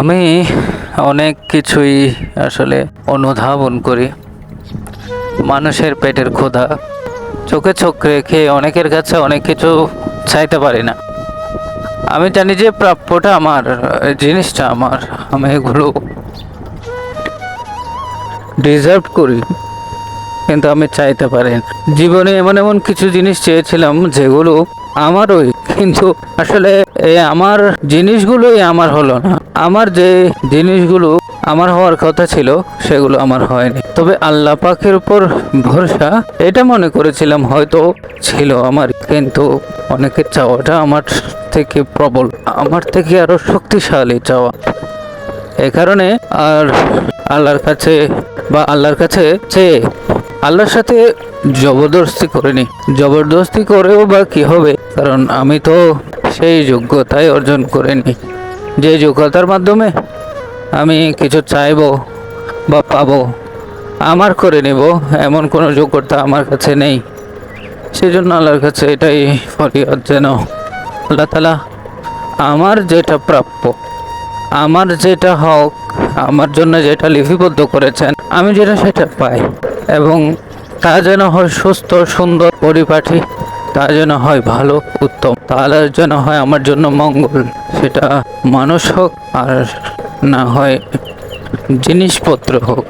আমি অনেক কিছুই আসলে অনুধাবন করি। মানুষের পেটের ক্ষুধা, চোখে চোখ রেখে অনেকের কাছে অনেক কিছু চাইতে পারি না। আমি জানি যে প্রাপ্যটা আমার, জিনিসটা আমার, আমি এগুলো ডিজার্ভ করি, কিন্তু আমি চাইতে পারি জীবনে এমন এমন কিছু জিনিস চেয়েছিলাম, যেগুলো আমারই কিন্তু আসলে আমার জিনিসগুলোই আমার হলো না। আমার যে জিনিসগুলো আমার হওয়ার কথা ছিল, সেগুলো আমার হয়নি। তবে আল্লাহ পাকের উপর ভরসা, এটা মনে করেছিলাম হয়তো ছিল আমার, কিন্তু অনেকের চাওয়াটা আমার থেকে প্রবল, আমার থেকে আরও শক্তিশালী চাওয়া। এ কারণে আর আল্লাহর কাছে বা আল্লাহর কাছে চেয়ে আল্লাহর সাথে জবরদস্তি করিনি। জবরদস্তি করেও বা কি হবে? কারণ আমি তো সেই যোগ্যতাই অর্জন করিনি। যে যোগ্যতার মাধ্যমে আমি কিছু চাইব বা পাব, আমার করে নেব, এমন কোনো যোগ্যতা আমার কাছে নেই। সেজন্য আল্লাহর কাছে এটাই ফরিয়াদ যেন। আল্লাহ তালা আমার যেটা প্রাপ্য, আমার যেটা হক, আমার জন্য যেটা লিপিবদ্ধ করেছেন, আমি যেটা সেটা পাই এবং তা যেন হয় সুস্থ, সুন্দর পরিপাঠি তা যেন হয় ভালো, উত্তম। তাহলে যেন হয় আমার জন্য মঙ্গল, সেটা মানুষ হোক আর না হয় জিনিসপত্র হোক।